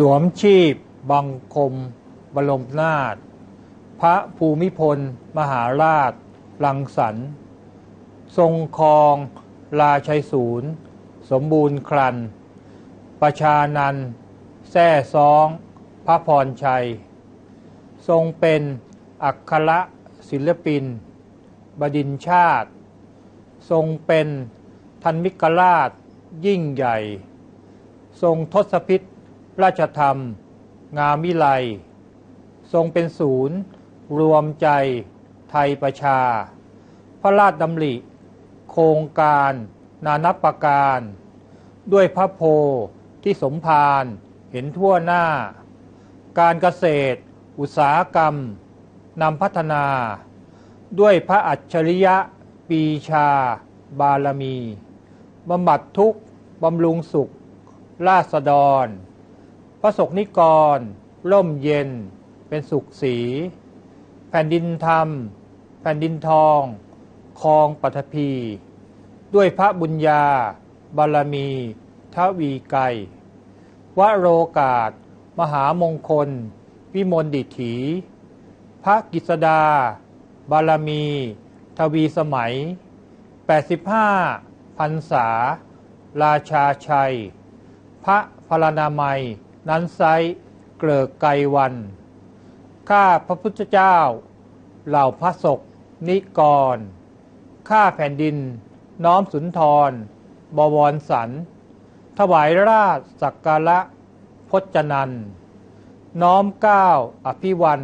สวมชีพ บังคม บรมนาถพระภูมิพล มหาราช ลังสรรทรงครองราชัยศูนย์สมบูรณ์ครัน ประชานันแท่ซ้อง พระพรชัย ทรงเป็นอัครศิลปิน บดินชาติ ทรงเป็นทันมิกราชยิ่งใหญ่ ทรงทศพิษ ราชธรรม งามวิไล ทรงเป็นศูนย์ รวมใจไทยประชา พระราชดำริ โครงการ นานับประการ ด้วยพระโพที่สมภารเห็นทั่วหน้า การเกษตร อุตสาหกรรมนำพัฒนา ด้วยพระอัจฉริยะปีชา บารมีบำบัดทุกข์บำรุงสุขราษฎร ระศกนิกร ร่มเย็น เป็นสุขสี แผ่นดินธรรม แผ่นดินทอง คลองปัทภี ด้วยพระบุญญา บารมีทวีไกรวโรกาส มหามงคล วิมลดิถี พระกิษดา บารมี ทวีสมัย 85พรรษา ราชาชัย พระพลานามัย นั้นไซเกลิกไกวัน ข้าพระพุทธเจ้า เหล่าพระศก นิกร ข้าแผ่นดิน น้อมสุนทร บวรสัน ถวายราชสักการะพจนัน น้อมก้าวอภิวัน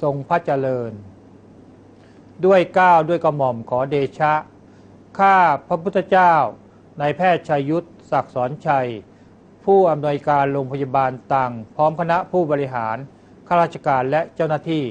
ทรงพระเจริญ ด้วยก้าวด้วยกระหม่อมขอเดชะ ข้าพระพุทธเจ้าในแพทย์ชัยยุทธศักดิ์สอนชัย ผู้อำนวยการโรงพยาบาลต่าง พร้อมคณะผู้บริหารข้าราชการและเจ้าหน้าที่